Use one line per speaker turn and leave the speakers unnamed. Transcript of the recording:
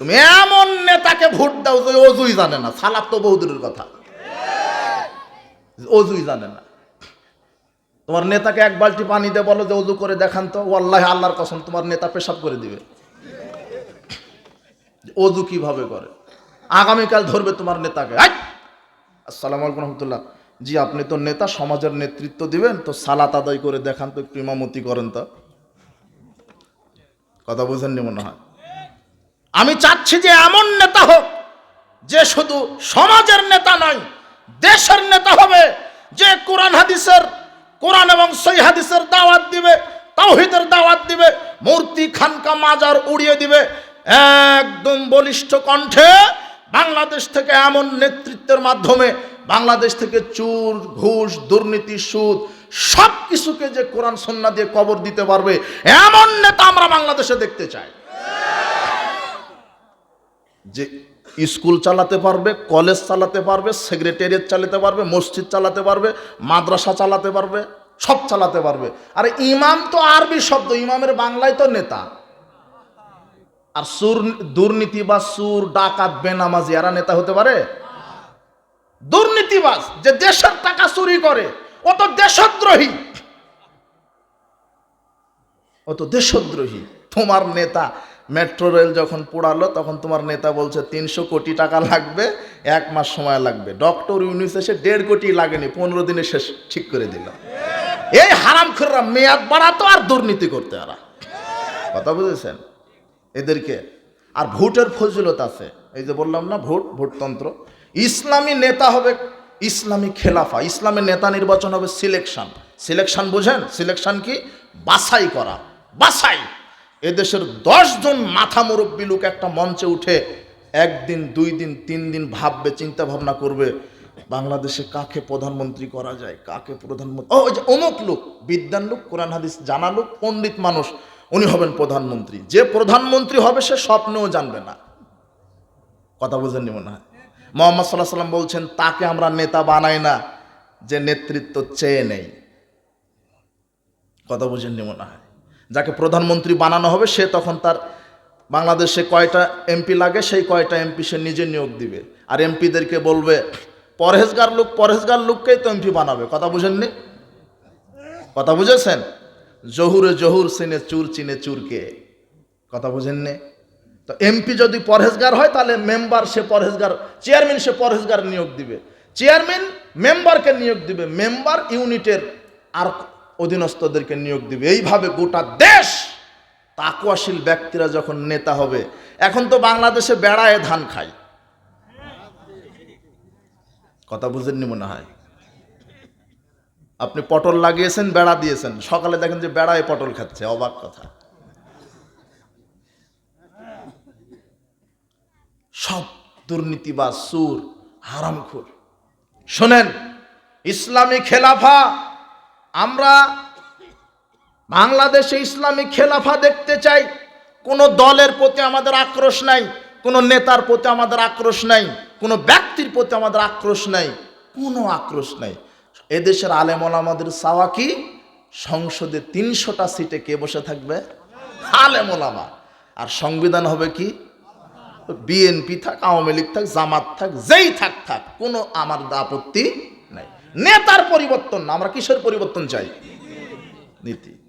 তুমি এমন নেতাকে ভোট দাও যে অজুই জানে না। সালাত তো বহুদূরের কথা। অজুই জানে না। তোমার নেতাকে এক বালতি পানি দিয়ে বলো যে অজু করে দেখান তো। ওয়াল্লাহ আল্লাহর কসম, তোমার নেতা পেশাব করে দিবে। অজু কীভাবে করে? আগামীকাল ধরবে তোমার নেতাকে! আসসালামু আলাইকুম রহমতুল্লাহ। জি, আপনি তো নেতা, সমাজের নেতৃত্ব দিবেন, তো সালাত আদায় করে দেখান তো, একটু ইমামতি করেন তো। কথা বোঝেননি মনে হয়? আমি চাচ্ছি যে এমন নেতা হোক যে শুধু সমাজের নেতা নয়, দেশের নেতা হবে, যে কোরআন হাদিসের, কোরআন এবং সই হাদিসের দাওয়াত দিবে, তাওহিদের দাওয়াত দিবে, মূর্তি খানকা মাজার উড়িয়ে দিবে, একদম বলিষ্ঠ কণ্ঠে বাংলাদেশ থেকে এমন নেতৃত্বের মাধ্যমে বাংলাদেশ থেকে চুর, ঘুষ, দুর্নীতি, সুদ সব কিছুকে যে কোরআন সন্না দিয়ে কবর দিতে পারবে, এমন নেতা আমরা বাংলাদেশে দেখতে চাই। যে স্কুল চালাতে পারবে, কলেজ চালাতে পারবে, সেক্রেটারিয়েট চালাতে পারবে, মসজিদ চালাতে পারবে, মাদ্রাসা চালাতে পারবে, সব চালাতে পারবে। আর ইমাম তো আরবি শব্দ, ইমামের বাংলায় তো নেতা। আর সুর দুর্নীতি বা সুর, ডাকাত, বেনামাজি, এরা নেতা হতে পারে? দুর্নীতিবাজ, যে দেশের টাকা চুরি করে, ও তো দেশদ্রোহী। ও তো দেশদ্রোহী, তোমার নেতা। মেট্রো রেল যখন পোড়ালো, তখন তোমার নেতা বলছে, তিনশো কোটি টাকা লাগবে, এক মাস সময় লাগবে। ডক্টর ইউনিস এসে দেড় কোটি লাগেনি, পনেরো দিনে শেষ ঠিক করে দিল। এই হারাম হারামখোররা মেয়াদ বাড়াতো আর দুর্নীতি করতে আরা কথা বুঝেছেন? এদেরকে। আর ভোটের ফজিলত আছে। এই যে বললাম না, ভোট, ভোটতন্ত্র। ইসলামী নেতা হবে ইসলামী খেলাফা। ইসলামী নেতা নির্বাচন হবে সিলেকশন। সিলেকশন বুঝেন? সিলেকশন কি? বাছাই করা। বাছাই। এদেশের জন মাথা মুরব্বী লোক একটা মঞ্চে উঠে একদিন, দুই দিন, তিন দিন ভাববে, চিন্তা ভাবনা করবে, বাংলাদেশে কাকে প্রধানমন্ত্রী করা যায়, কাকে প্রধানমন্ত্রী? ও যে অমুক লোক বিদ্যান লোক, কোরআন হাদিস জানা লোক, পণ্ডিত মানুষ, উনি হবেন প্রধানমন্ত্রী। যে প্রধানমন্ত্রী হবে, সে স্বপ্নেও জানবে না। কথা বুঝেননি মনে হয়? মোহাম্মদ সাল্লাহ সাল্লাম বলছেন, তাকে আমরা নেতা বানাই না, যে নেতৃত্ব চেয়ে নেই। কথা বুঝেননি মনে হয়? যাকে প্রধানমন্ত্রী বানানো হবে, সে তখন তার বাংলাদেশে কয়টা এমপি লাগে, সেই কয়টা এমপি সে নিজে নিয়োগ দিবে। আর এমপিদেরকে বলবে, পরহেজগার লোক, পরহেজগার লোককেই তো এমপি বানাবে। কথা বুঝেননি? কথা বুঝেছেন? জহুরে জহুর চিনে চুর, চিনে চুরকে। কথা বুঝেননি? তো এমপি যদি পরহেজগার হয়, তাহলে মেম্বার সে পরহেজগার, চেয়ারম্যান সে পরহেজগার নিয়োগ দিবে। চেয়ারম্যান মেম্বারকে নিয়োগ দিবে। মেম্বার ইউনিটের আর অধীনস্থদেরকে নিয়োগ দিবে। এইভাবে গোটা দেশ তাকুয়াশীল ব্যক্তিরা যখন নেতা হবে, এখন তো বাংলাদেশে বেড়ায় ধান খায়। কথা বুঝেননি মনে হয়? আপনি পটল লাগিয়েছেন, বেড়া দিয়েছেন। সকালে দেখেন যে বেড়ায় পটল খাচ্ছে, অবাক কথা। সব দুর্নীতি বা সুর হারামখোর। শোনেন, ইসলামী খেলাফা আমরা বাংলাদেশে ইসলামী খেলাফা দেখতে চাই। কোনো দলের প্রতি আমাদের আক্রোশ নাই, কোনো নেতার প্রতি আমাদের আক্রোশ নাই, কোনো ব্যক্তির প্রতি আমাদের আক্রোশ নাই, কোনো আক্রোশ নাই। এদেশের আলেমল আমাদের চাওয়া কি? সংসদে তিনশোটা সিটে কে বসে থাকবে? আলেমোলামা আর সংবিধান হবে কি? বিএনপি থাক, আওয়ামী লীগ থাক, জামাত থাক, যেই থাক থাক। কোনো আমার আপত্তি নেতার পরিবর্তন আমরা কিসের পরিবর্তন চাই? নীতি।